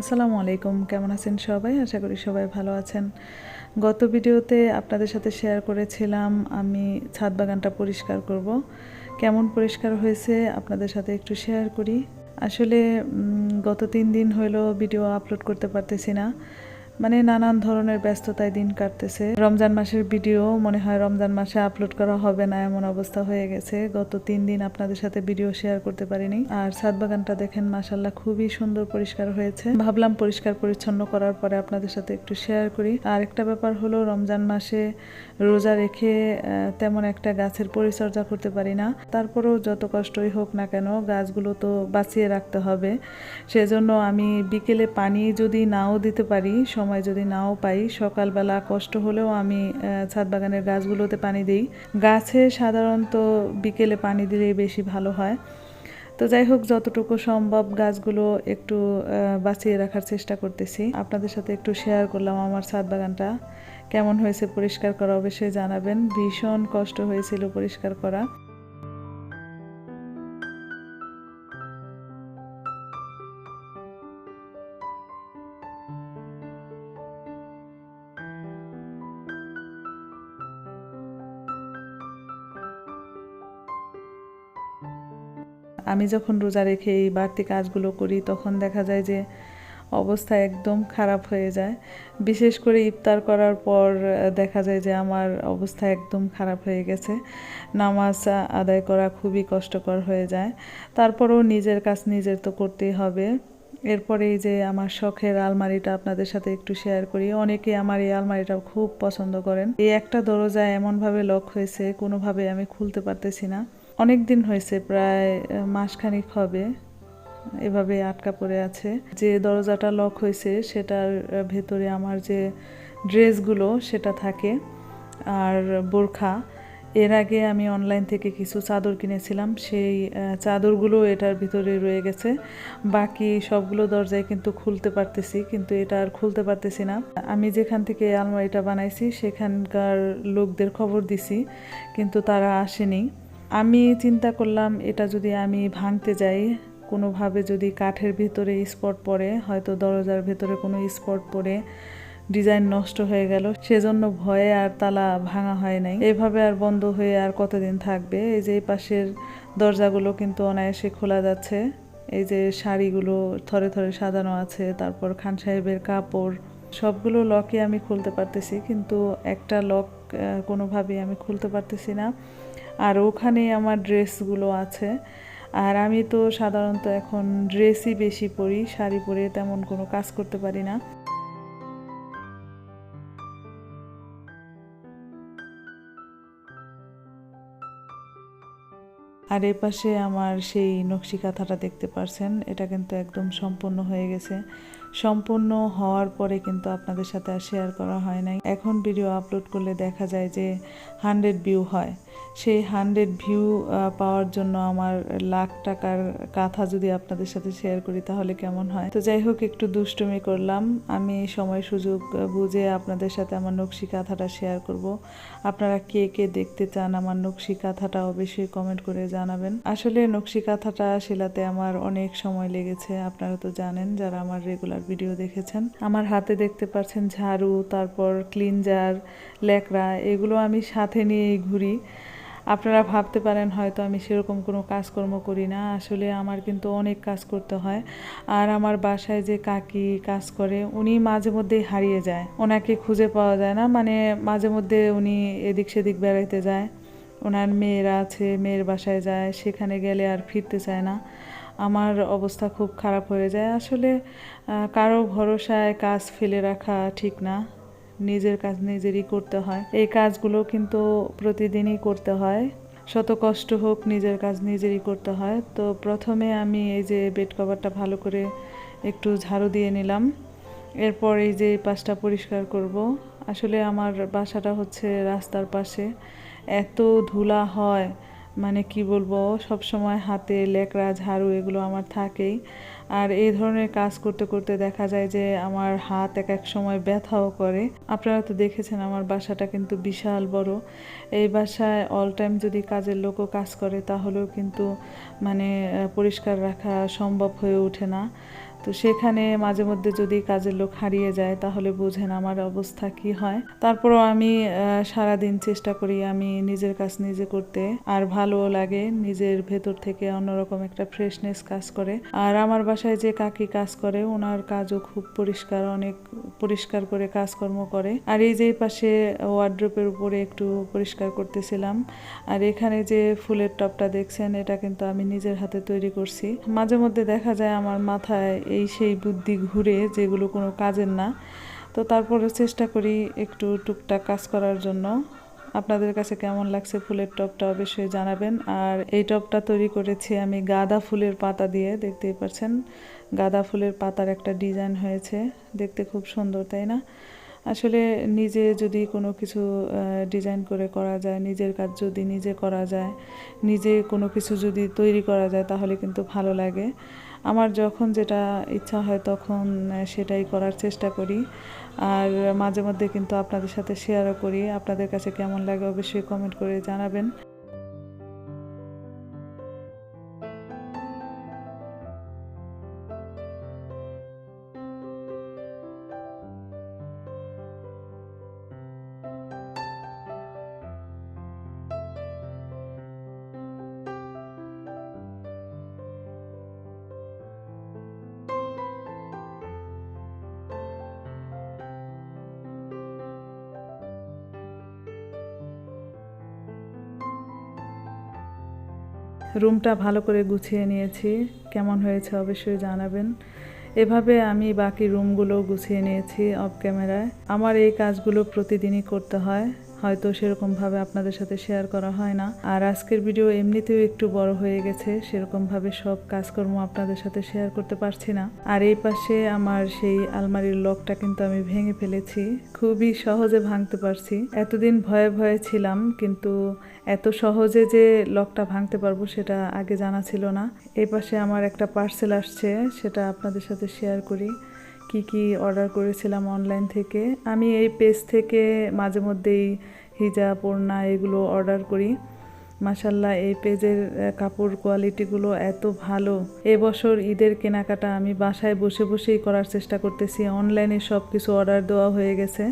আসসালামু আলাইকুম। কেমন আছেন সবাই? আশা করি সবাই ভালো আছেন। গত ভিডিওতে আপনাদের সাথে শেয়ার করেছিলাম, আমি ছাদ বাগানটা পরিষ্কার করব। কেমন পরিষ্কার হয়েছে আপনাদের সাথে একটু শেয়ার করি। আসলে গত তিন দিন হলো ভিডিও আপলোড করতে পারতেছি না। মানে নানান ধরনের ব্যস্ততায় দিন কাটতেছে। রমজান মাসের ভিডিও, মনে হয় রমজান মাসে আপলোড করা হবে না এমন অবস্থা হয়ে গেছে। গত তিন দিন আপনাদের সাথে ভিডিও শেয়ার করতে পারিনি। আর ছাদ বাগানটা দেখেন মাসাল্লাহ খুবই সুন্দর পরিষ্কার হয়েছে। ভাবলাম পরিষ্কার পরিচ্ছন্ন করার পরে আপনাদের সাথে একটু শেয়ার করি। আর একটা ব্যাপার হলো, রমজান মাসে রোজা রেখে তেমন একটা গাছের পরিচর্যা করতে পারি না। তারপরেও যত কষ্টই হোক না কেন, গাছগুলো তো বাঁচিয়ে রাখতে হবে। সেজন্য আমি বিকেলে পানি যদি নাও দিতে পারি, সময় যদি নাও পাই, সকালবেলা কষ্ট হলেও আমি ছাদ বাগানের গাছগুলোতে পানি দিই। গাছে সাধারণত বিকেলে পানি দিলেই বেশি ভালো হয়। তো যাই হোক, যতটুকু সম্ভব গাছগুলো একটু বাঁচিয়ে রাখার চেষ্টা করতেছি। আপনাদের সাথে একটু শেয়ার করলাম আমার ছাদ বাগানটা। কেমন হয়েছে পরিষ্কার করা অবশ্যই জানাবেন। ভীষণ কষ্ট হয়েছিল পরিষ্কার করা। আমি যখন রোজা রেখে এই বাড়তি কাজগুলো করি, তখন দেখা যায় যে অবস্থা একদম খারাপ হয়ে যায়। বিশেষ করে ইফতার করার পর দেখা যায় যে আমার অবস্থা একদম খারাপ হয়ে গেছে। নামাজ আদায় করা খুবই কষ্টকর হয়ে যায়। তারপরেও নিজের কাজ নিজের তো করতেই হবে। এরপরে এই যে আমার শখের আলমারিটা আপনাদের সাথে একটু শেয়ার করি। অনেকে আমার এই আলমারিটা খুব পছন্দ করেন। এই একটা দরজা এমনভাবে লক হয়েছে, কোনোভাবে আমি খুলতে পারতেছি না। অনেক দিন হয়েছে, প্রায় মাসখানেক হবে, এভাবে আটকা পড়ে আছে। যে দরজাটা লক হয়েছে, সেটার ভেতরে আমার যে ড্রেসগুলো, সেটা থাকে। আর বোরখা, এর আগে আমি অনলাইন থেকে কিছু চাদর কিনেছিলাম, সেই চাদরগুলো এটার ভিতরে রয়ে গেছে। বাকি সবগুলো দরজায় কিন্তু খুলতে পারতেছি, কিন্তু এটা আর খুলতে পারতেছি না। আমি যেখান থেকে আলমারিটা বানাইছি, সেখানকার লোকদের খবর দিছি, কিন্তু তারা আসেনি। আমি চিন্তা করলাম, এটা যদি আমি ভাঙতে যাই, কোনোভাবে যদি কাঠের ভিতরে স্পট পড়ে, হয়তো দরজার ভেতরে কোনো স্পট পড়ে, ডিজাইন নষ্ট হয়ে গেল, সেজন্য ভয়ে আর তালা ভাঙা হয় নাই। এভাবে আর বন্ধ হয়ে আর কতদিন থাকবে? এই যে এই পাশের দরজাগুলো কিন্তু অনায়াসে খোলা যাচ্ছে। এই যে শাড়িগুলো থরে থরে সাজানো আছে, তারপর খান সাহেবের কাপড়, সবগুলো লকই আমি খুলতে পারতেছি, কিন্তু একটা লক কোনোভাবেই আমি খুলতে পারতেছি না। আর ওখানে আমার ড্রেসগুলো আছে। আর আমি তো সাধারণত এখন ড্রেসই বেশি পরি, শাড়ি পরে তেমন কোনো কাজ করতে পারি না। আর এ পাশে আমার সেই নকশি কাঁথাটা দেখতে পারছেন, এটা কিন্তু একদম সম্পূর্ণ হয়ে গেছে। সম্পূর্ণ হওয়ার পরে কিন্তু আপনাদের সাথে আর শেয়ার করা হয় নাই। এখন ভিডিও আপলোড করলে দেখা যায় যে হান্ড্রেড ভিউ হয়। সেই হান্ড্রেড ভিউ পাওয়ার জন্য আমার লাখ টাকার কাঁথা যদি আপনাদের সাথে শেয়ার করি তাহলে কেমন হয়? তো যাই হোক, একটু দুষ্টুমি করলাম। আমি সময় সুযোগ বুঝে আপনাদের সাথে আমার নকশি কাঁথাটা শেয়ার করব। আপনারা কে কে দেখতে চান আমার নকশি কাঁথাটা অবশ্যই কমেন্ট করে জানাবেন। আসলে নকশি কাঁথাটা সেলাতে আমার অনেক সময় লেগেছে, আপনারা তো জানেন যারা আমার রেগুলার ভিডিও দেখেছেন। আমার হাতে দেখতে পাচ্ছেন ঝাড়ু, তারপর ক্লিনজার, ল্যাকড়া, এগুলো আমি সাথে নিয়েই ঘুরি। আপনারা ভাবতে পারেন হয়তো আমি সেরকম কোনো কাজকর্ম করি না। আসলে আমার কিন্তু অনেক কাজ করতে হয়। আর আমার বাসায় যে কাকি কাজ করে, উনি মাঝে মধ্যেই হারিয়ে যায়। ওনাকে খুঁজে পাওয়া যায় না। মানে মাঝে মধ্যে উনি এদিক সেদিক বেড়াইতে যায়। ওনার মেয়েরা আছে, মেয়ের বাসায় যায়, সেখানে গেলে আর ফিরতে চায় না। আমার অবস্থা খুব খারাপ হয়ে যায়। আসলে কারও ভরসায় কাজ ফেলে রাখা ঠিক না। নিজের কাজ নিজেরই করতে হয়। এই কাজগুলো কিন্তু প্রতিদিনই করতে হয়। শত কষ্ট হোক নিজের কাজ নিজেরই করতে হয়। তো প্রথমে আমি এই যে বেড কভারটা ভালো করে একটু ঝাড়ু দিয়ে নিলাম। এরপর এই যে পাশটা পরিষ্কার করব। আসলে আমার বাসাটা হচ্ছে রাস্তার পাশে। এত ধুলা হয়। মানে কি বলব, সব সময় হাতে লেকড়া ঝাড়ু এগুলো আমার থাকেই। আর এই ধরনের কাজ করতে করতে দেখা যায় যে আমার হাত এক এক সময় ব্যথাও করে। আপনারা তো দেখেছেন আমার বাসাটা কিন্তু বিশাল বড়। এই বাসায় অল টাইম যদি কাজের লোকও কাজ করে, তাহলেও কিন্তু মানে পরিষ্কার রাখা সম্ভব হয়ে ওঠে না। তো সেখানে মাঝে মধ্যে যদি কাজের লোক হারিয়ে যায় তাহলে বুঝেন আমার অবস্থা কি হয়। তারপরও আমি আহ, সারাদিন চেষ্টা করি আমি নিজের কাজ নিজে করতে। আর ভালো লাগে নিজের ভেতর থেকে অন্যরকম একটা ফ্রেশনেস কাজ করে। আর আমার বাসায় যে কাকি কাজ করে ওনার কাজও খুব পরিষ্কার অনেক পরিষ্কার করে কাজকর্ম করে। আর এই যে পাশে ওয়ার্ড্রোপের উপরে একটু পরিষ্কার করতেছিলাম। আর এখানে যে ফুলের টপটা দেখছেন এটা কিন্তু আমি নিজের হাতে তৈরি করছি। মাঝে মধ্যে দেখা যায় আমার মাথায় এই সেই বুদ্ধি ঘুরে যেগুলো কোনো কাজের না। তো তারপরে চেষ্টা করি একটু টুকটাক কাজ করার জন্য। আপনাদের কাছে কেমন লাগছে ফুলের টপটা অবশ্যই জানাবেন। আর এই টপটা তৈরি করেছি আমি গাঁদা ফুলের পাতা দিয়ে, দেখতেই পাচ্ছেন গাঁদা ফুলের পাতার একটা ডিজাইন হয়েছে, দেখতে খুব সুন্দর, তাই না? আসলে নিজে যদি কোনো কিছু ডিজাইন করে করা যায়, নিজের কাজ যদি নিজে করা যায়, নিজে কোনো কিছু যদি তৈরি করা যায়, তাহলে কিন্তু ভালো লাগে। আমার যখন যেটা ইচ্ছা হয় তখন সেটাই করার চেষ্টা করি। আর মাঝে মধ্যে কিন্তু আপনাদের সাথে শেয়ারও করি। আপনাদের কাছে কেমন লাগে অবশ্যই কমেন্ট করে জানাবেন। রুমটা ভালো করে গুছিয়ে নিয়েছি। কেমন হয়েছে অবশ্যই জানাবেন। এভাবে আমি বাকি রুমগুলো গুছিয়ে নিয়েছি অফ ক্যামেরায়। আমার এই কাজগুলো প্রতিদিনই করতে হয়। হয়তো সেরকমভাবে আপনাদের সাথে শেয়ার করা হয় না। আর আজকের ভিডিও এমনিতেও একটু বড় হয়ে গেছে, সেরকমভাবে সব কাজকর্ম আপনাদের সাথে শেয়ার করতে পারছি না। আর এই পাশে আমার সেই আলমারির লকটা কিন্তু আমি ভেঙে ফেলেছি, খুবই সহজে ভাঙতে পারছি। এতদিন ভয়ে ভয়ে ছিলাম, কিন্তু এত সহজে যে লকটা ভাঙতে পারব সেটা আগে জানা ছিল না। এই পাশে আমার একটা পার্সেল আসছে, সেটা আপনাদের সাথে শেয়ার করি। কি কি অর্ডার করেছিলাম অনলাইন থেকে, আমি এই পেজ থেকে মাঝে মধ্যেই হিজা পড়না এগুলো অর্ডার করি। মাসাল্লাহ এই পেজের কাপড় কোয়ালিটিগুলো এত ভালো। এবছর ঈদের কেনাকাটা আমি বাসায় বসে বসেই করার চেষ্টা করতেছি। অনলাইনে সব কিছু অর্ডার দেওয়া হয়ে গেছে।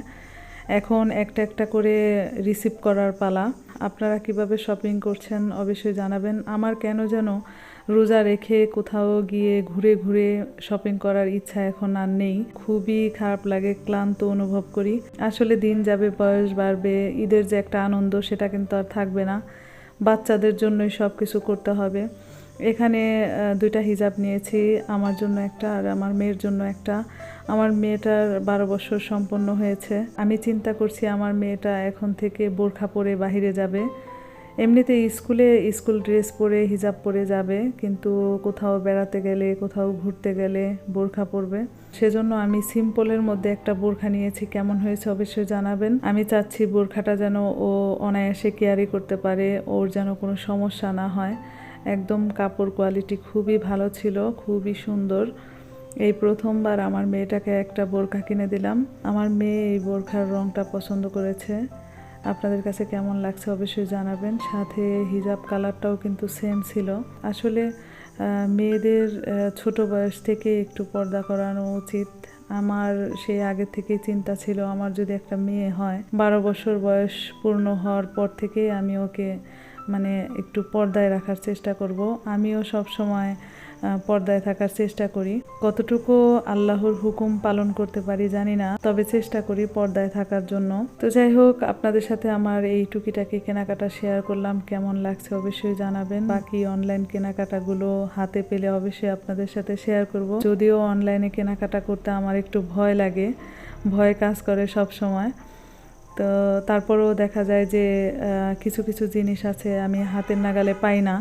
এখন একটা একটা করে রিসিভ করার পালা। আপনারা কীভাবে শপিং করছেন অবশ্যই জানাবেন। আমার কেন যেন রোজা রেখে কোথাও গিয়ে ঘুরে ঘুরে শপিং করার ইচ্ছা এখন আর নেই। খুবই খারাপ লাগে, ক্লান্ত অনুভব করি। আসলে দিন যাবে, বয়স বাড়বে, ঈদের যে একটা আনন্দ সেটা কিন্তু আর থাকবে না। বাচ্চাদের জন্যই সব কিছু করতে হবে। এখানে দুইটা হিজাব নিয়েছি, আমার জন্য একটা আর আমার মেয়ের জন্য একটা। আমার মেয়েটার বারো বছর সম্পন্ন হয়েছে। আমি চিন্তা করছি আমার মেয়েটা এখন থেকে বোরখা পরে বাহিরে যাবে। এমনিতে স্কুলে স্কুল ড্রেস পরে, হিজাব পরে যাবে, কিন্তু কোথাও বেড়াতে গেলে, কোথাও ঘুরতে গেলে বোরখা পরবে। সেজন্য আমি সিম্পলের মধ্যে একটা বোরখা নিয়েছি। কেমন হয়েছে অবশ্যই জানাবেন। আমি চাচ্ছি বোরখাটা যেন ও অনায়াসে কেয়ারি করতে পারে, ওর যেন কোনো সমস্যা না হয়। একদম কাপড় কোয়ালিটি খুবই ভালো ছিল, খুবই সুন্দর। এই প্রথমবার আমার মেয়েটাকে একটা বোরখা কিনে দিলাম। আমার মেয়ে এই বোরখার রংটা পছন্দ করেছে। আপনাদের কাছে কেমন লাগছে অবশ্যই জানাবেন। সাথে হিজাব কালারটাও কিন্তু সেম ছিল। আসলে মেয়েদের ছোট বয়স থেকে একটু পর্দা করানো উচিত। আমার সেই আগে থেকে চিন্তা ছিল, আমার যদি একটা মেয়ে হয়, বারো বছর বয়স পূর্ণ হওয়ার পর থেকে আমি ওকে মানে একটু পর্দায় রাখার চেষ্টা করব। আমিও সব সময় পর্দায় থাকার চেষ্টা করি। কতটুকু আল্লাহর হুকুম পালন করতে পারি জানি না, তবে চেষ্টা করি পর্দায় থাকার জন্য। তো যাই হোক, আপনাদের সাথে আমার এই টুকিটাকি কেনাকাটা শেয়ার করলাম। কেমন লাগছে অবশ্যই জানাবেন। বাকি অনলাইন কেনাকাটাগুলো হাতে পেলে অবশ্যই আপনাদের সাথে শেয়ার করব। যদিও অনলাইনে কেনাকাটা করতে আমার একটু ভয় লাগে, ভয় কাজ করে সব সময় তো তারপরেও দেখা যায় যে কিছু কিছু জিনিস আছে আমি হাতের নাগালে পাই না।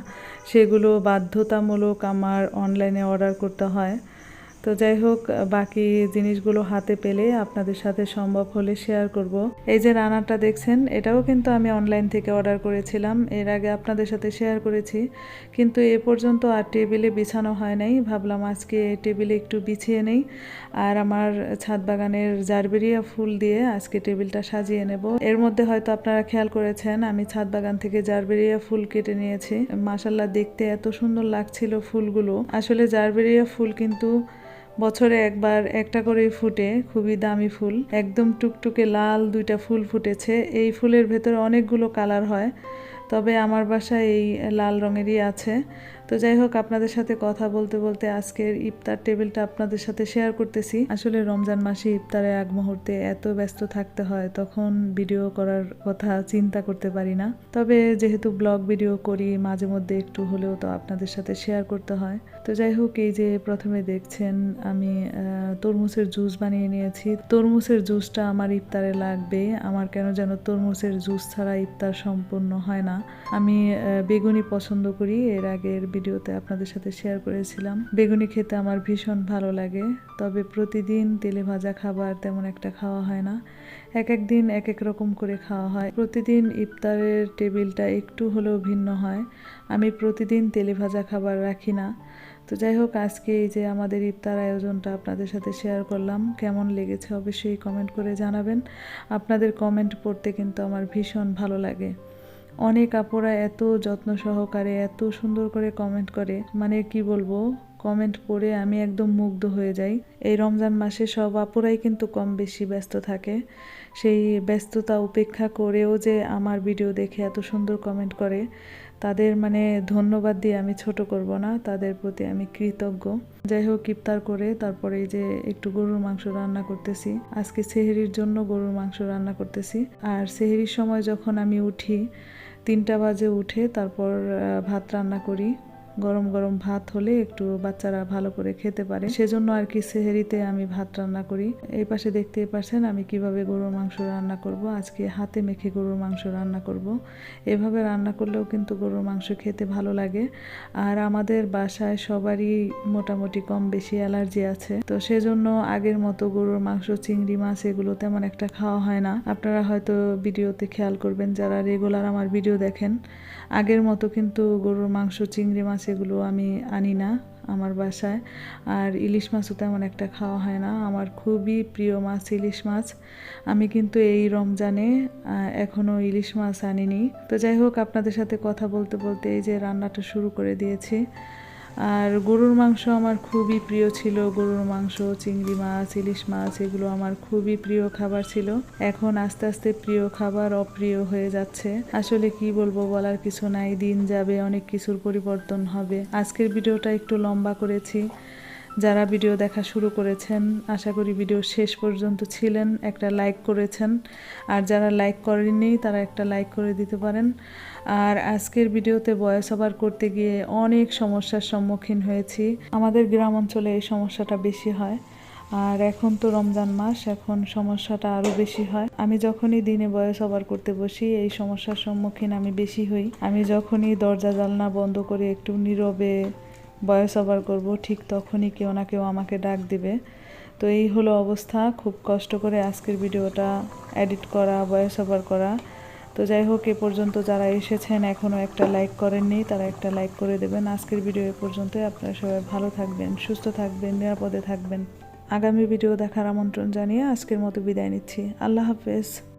সেগুলো বাধ্যতামূলক আমার অনলাইনে অর্ডার করতে হয়। তো যাই হোক, বাকি জিনিসগুলো হাতে পেলে আপনাদের সাথে সম্ভব হলে শেয়ার করব। এই যে রানারটা দেখছেন, এটাও কিন্তু আমি অনলাইন থেকে অর্ডার করেছিলাম। এর আগে আপনাদের সাথে শেয়ার করেছি, কিন্তু এ পর্যন্ত আর টেবিলে বিছানো হয় নাই। ভাবলাম আজকে টেবিলে একটু বিছিয়ে নেই। আর আমার ছাদ বাগানের জারবেরিয়া ফুল দিয়ে আজকে টেবিলটা সাজিয়ে নেব। এর মধ্যে হয়তো আপনারা খেয়াল করেছেন, আমি ছাদ বাগান থেকে জারবেরিয়া ফুল কেটে নিয়েছি। মাসাল্লাহ দেখতে এত সুন্দর লাগছিল ফুলগুলো। আসলে জারবেরিয়া ফুল কিন্তু বছরে একবার একটা করে ফুটে, খুবই দামি ফুল। একদম টুকটুকে লাল দুইটা ফুল ফুটেছে। এই ফুলের ভেতরে অনেকগুলো কালার হয়, তবে আমার বাসায় এই লাল রঙেরই আছে। তো যাই হোক, আপনাদের সাথে কথা বলতে বলতে আজকের ইফতার টেবিলটা আপনাদের সাথে শেয়ার করতেছি। আসলে রমজান মাসে ইফতারের আগ মুহূর্তে এত ব্যস্ত থাকতে হয়, তখন ভিডিও করার কথা চিন্তা করতে পারি না। তবে যেহেতু ব্লগ ভিডিও করি, মাঝে মধ্যে একটু হলেও তো আপনাদের সাথে শেয়ার করতে হয়। তো যাই হোক, এই যে প্রথমে দেখছেন, আমি তরমুজের জুস বানিয়ে নিয়েছি। তরমুজের জুসটা আমার ইফতারে লাগবে। আমার কেন যেন তরমুজের জুস ছাড়া ইফতার সম্পূর্ণ হয় না। আমি বেগুনি পছন্দ করি। এর আগের ভিডিওতে আপনাদের সাথে শেয়ার করেছিলাম। বেগুনি খেতে আমার ভীষণ ভালো লাগে। তবে প্রতিদিন তেলে ভাজা খাবার তেমন একটা খাওয়া হয় না। এক এক দিন এক এক রকম করে খাওয়া হয়। প্রতিদিন ইফতারের টেবিলটা একটু হলেও ভিন্ন হয়। আমি প্রতিদিন তেলে ভাজা খাবার রাখি না। তো যাই হোক, আজকে এই যে আমাদের ইফতার আয়োজনটা আপনাদের সাথে শেয়ার করলাম। কেমন লেগেছে অবশ্যই কমেন্ট করে জানাবেন। আপনাদের কমেন্ট পড়তে কিন্তু আমার ভীষণ ভালো লাগে। অনেক আপুরা এত যত্ন সহকারে, এত সুন্দর করে কমেন্ট করে। মানে কি বলব কমেন্ট পড়ে আমি একদম মুগ্ধ হয়ে যাই। এই রমজান মাসে সব আপুরাই কিন্তু কম বেশি ব্যস্ত থাকে। সেই ব্যস্ততা উপেক্ষা করেও যে আমার ভিডিও দেখে এত সুন্দর কমেন্ট করে। তাদের মানে ধন্যবাদ দিয়ে আমি ছোট করব না, তাদের প্রতি আমি কৃতজ্ঞ। যাই হোক, ইফতার করে তারপরে এই যে একটু গরুর মাংস রান্না করতেছি। আজকে সেহেরির জন্য গরুর মাংস রান্না করতেছি। আর সেহেরির সময় যখন আমি উঠি, তিনটা বাজে উঠে তারপর ভাত রান্না করি। গরম গরম ভাত হলে একটু বাচ্চারা ভালো করে খেতে পারে। সেজন্য আর কি সেহেরিতে আমি ভাত রান্না করি। এই পাশে দেখতেই পারছেন আমি কীভাবে গরুর মাংস রান্না করব। আজকে হাতে মেখে গরুর মাংস রান্না করব। এভাবে রান্না করলেও কিন্তু গরুর মাংস খেতে ভালো লাগে। আর আমাদের বাসায় সবারই মোটামুটি কম বেশি অ্যালার্জি আছে। তো সেজন্য আগের মতো গরুর মাংস, চিংড়ি মাছ এগুলো তেমন একটা খাওয়া হয় না। আপনারা হয়তো ভিডিওতে খেয়াল করবেন যারা রেগুলার আমার ভিডিও দেখেন। আগের মতো কিন্তু গরুর মাংস, চিংড়ি মাছ এগুলো আমি আনি না আমার বাসায়। আর ইলিশ মাছও তেমন একটা খাওয়া হয় না। আমার খুবই প্রিয় মাছ ইলিশ মাছ। আমি কিন্তু এই রমজানে এখনও এখনও ইলিশ মাছ আনিনি। তো যাই হোক, আপনাদের সাথে কথা বলতে বলতে এই যে রান্নাটা শুরু করে দিয়েছি। আর গরুর মাংস আমার খুবই প্রিয় ছিল। গরুর মাংস, চিংড়ি মাছ, ইলিশ মাছ, এগুলো আমার খুবই প্রিয় খাবার ছিল। এখন আস্তে আস্তে প্রিয় খাবার অপ্রিয় হয়ে যাচ্ছে। আসলে কি বলব বলার কিছু নাই, দিন যাবে, অনেক কিছুর পরিবর্তন হবে। আজকের ভিডিওটা একটু লম্বা করেছি। যারা ভিডিও দেখা শুরু করেছেন, আশা করি ভিডিও শেষ পর্যন্ত ছিলেন, একটা লাইক করেছেন। আর যারা লাইক করেননি, তারা একটা লাইক করে দিতে পারেন। আর আজকের ভিডিওতে বয়স ওভার করতে গিয়ে অনেক সমস্যার সম্মুখীন হয়েছি। আমাদের গ্রাম অঞ্চলে এই সমস্যাটা বেশি হয়। আর এখন তো রমজান মাস, এখন সমস্যাটা আরও বেশি হয়। আমি যখনই দিনে বয়স ওভার করতে বসি, এই সমস্যার সম্মুখীন আমি বেশি হই। আমি যখনই দরজা জানলা বন্ধ করে একটু নীরবে বয়স ওভার করব, ঠিক তখনই কেউ না কেউ আমাকে ডাক দিবে। তো এই হলো অবস্থা, খুব কষ্ট করে আজকের ভিডিওটা এডিট করা ভয়েস ওভার করা। তো যাই হোক, এ পর্যন্ত যারা এসেছেন এখনও একটা লাইক করেননি, তারা একটা লাইক করে দেবেন। আজকের ভিডিও এ পর্যন্তই, আপনারা সবাই ভালো থাকবেন, সুস্থ থাকবেন, নিরাপদে থাকবেন। আগামী ভিডিও দেখার আমন্ত্রণ জানিয়ে আজকের মতো বিদায় নিচ্ছি। আল্লাহ হাফেজ।